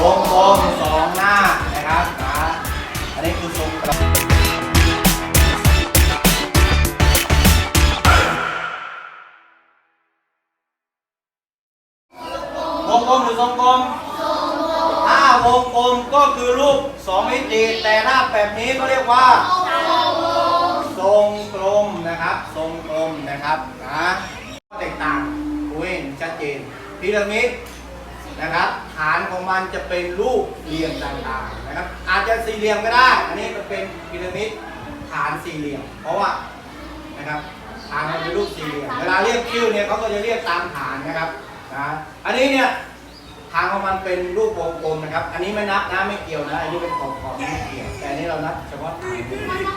วงกลมสองหน้านะครับนะอันนี้คือทรงกลมวงกลมหรือทรงกลมถ้าวงกลมก็คือรูปสองมิติแต่ถ้าแบบนี้ก็เรียกว่า ทรงกลมนะครับ ทรงกลมนะครับนะแตกต่างดูเห็นชัดเจนพีระมิด นะครับ ฐานของมันจะเป็นรูปเหลี่ยมต่างๆนะครับ อาจจะสี่เหลี่ยมก็ได้ อันนี้มันเป็นพีระมิดฐานสี่เหลี่ยม เพราะว่านะครับฐานมันเป็นรูปสี่เหลี่ยม เวลาเรียกชื่อเนี่ยเขาก็จะเรียกตามฐานนะครับนะอันนี้เนี่ยทางของมันเป็นรูปวงกลมนะครับ อันนี้ไม่นับนะไม่เกี่ยวนะ อันนี้เป็นขอบขอบไม่เกี่ยว แต่อันนี้เรานับเฉพาะฐาน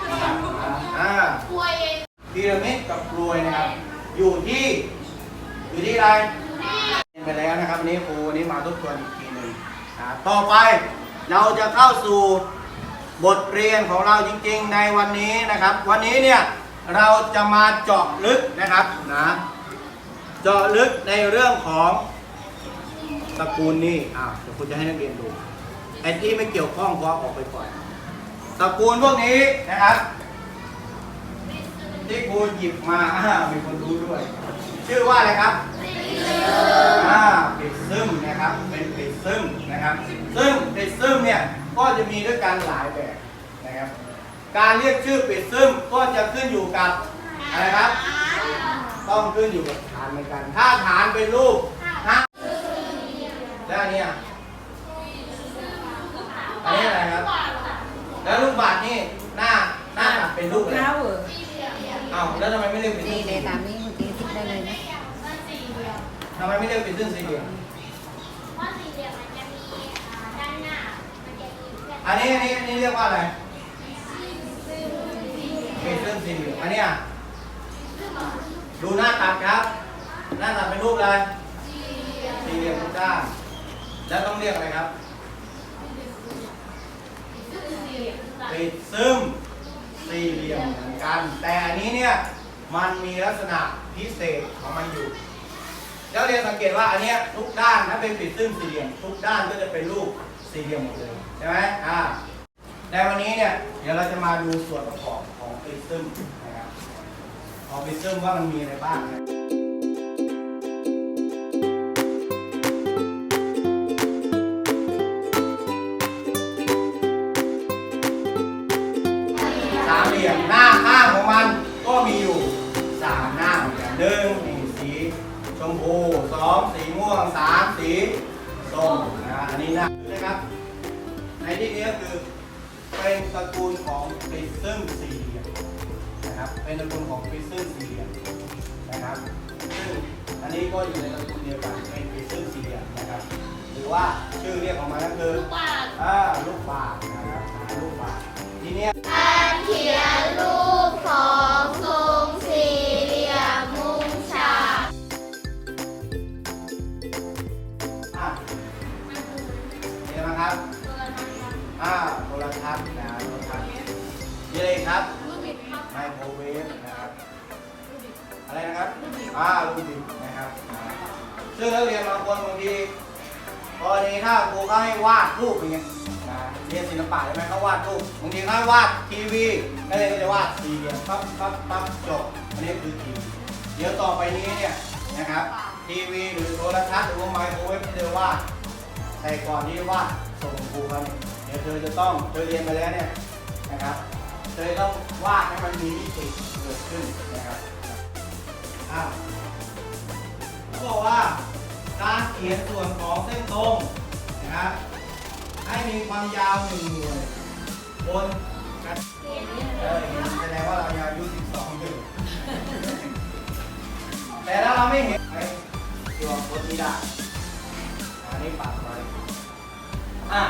นะครับอ่าพีระมิดกับกลวยนะครับ อยู่ที่อยู่ที่อะไรเรียน ไปแล้วนะครับอันนี้ครูวันนี้มาทบทวนอีกทีหนึ่งอ่าต่อไปเราจะเข้าสู่บทเรียนของเราจริง ๆ ในวันนี้นะครับ วันนี้เนี่ยเราจะมาเจาะลึกนะครับนะเจาะลึกในเรื่องของตระกูลนี่อ่าเดี๋ยวคุณจะให้นักเรียนดูไอ้ที่ไม่เกี่ยวข้องก็ออกไปก่อนตระกูลพวกนี้นะครับที่ครูหยิบมาอ่ามีคนรู้ด้วย ชื่อว่าอะไรครับ อ่าปิดซึมนะครับ เป็นปิดซึมนะครับ ซึ่งปิดซึมเนี่ยก็จะมีด้วยกันหลายแบบนะครับ การเรียกชื่อปิดซึมก็จะขึ้นอยู่กับอะไรครับ ต้องขึ้นอยู่กับฐานเหมือนกัน ถ้าฐานเป็นรูปฮะแล้วอันเนี้ยอันนี้อะไรครับ แล้วลูกบาศก์นี่หน้าหน้าตัดเป็นรูปอะไรเท้าเหรอเอ้าแล้วทำไมไม่เรียกเป็น ทำไมไม่เรียกเป็นเส้นสี่เหลี่ยมอันนี้อันนี้อันนี้เรียกว่าอะไรเป็นเส้นสี่เหลี่ยมอันเนี้ยดูหน้าตัดครับ หน้าตัดเป็นรูปอะไรสี่เหลี่ยมทุกด้านแล้วต้องเรียกอะไรครับปิดซึมสี่เหลี่ยมเหมือนกัน แต่อันนี้เนี่ยมันมีลักษณะพิเศษของมันอยู่ แล้วเรียนสังเกตว่าอันเนี้ยทุกด้านถ้าเป็นปิดซึมสี่เหลี่ยมทุกด้านก็จะเป็นรูปสี่เหลี่ยมหมดเลยใช่ไหมอ่าในวันนี้เนี่ยเดี๋ยวเราจะมาดูส่วนประกอบของปิดซึมนะครับของปิดซึมว่ามันมีอะไรบ้างนะสามเหลี่ยมหน้าข้างของมันก็มีอยู่สามหน้าเหมือนกันหนึ่ง มพูสองสีม่วงสามสีส้มนะอันนี้หน้านะครับ ในที่นี้ก็คือเป็นตระกูลของปริซึมสี่เหลี่ยมนะครับเป็นตระกูลของปริซึมสี่เหลี่ยมนะครับซึ่งอันนี้ก็อยู่ในตระกูลเดียวกันเป็นปริซึมสี่เหลี่ยมนะครับ หรือว่าชื่อเรียกของมันก็คืออ่าลูกบาศก์นะครับอ่าลูกบาศก์ทีเนี้ยการเขียนรูป อะไรครับไมโครเวฟนะครับอะไรนะครับอ่าลูกบิดนะครับอ่าซึ่งนักเรียนบางคนบางทีกรณีถ้าครูเขาให้วาดรูปอย่างเงี้ยนะเรียนศิลปะใช่ไหมเขาวาดรูปบางทีเขาให้วาดทีวีนักเรียนก็จะวาดสี่เหลี่ยมปั๊บปั๊บปั๊บจบอันนี้คือทีวีเดี๋ยวต่อไปนี้เนี่ยนะครับทีวีหรือโทรทัศน์หรือว่าไมโครเวฟที่เธอวาดแต่ก่อนที่ว่าส่งครูเขาเนี่ยเดี๋ยวเธอจะต้องเธอเรียนไปแล้วเนี่ยนะครับ เธอต้องวาดให้มันมีมิติเกิดขึ้นนะครับอ้าวเขาบอกว่าการเขียนส่วนของเส้นตรงนะครับให้มีความยาวหนึ่งหน่วยบนกระเออแสดงว่าเรายาวอายุ12อยู่แต่ถ้าเราไม่เห็นไอ้ตัวบนนี้ได้อันนี้ปากไว้อะ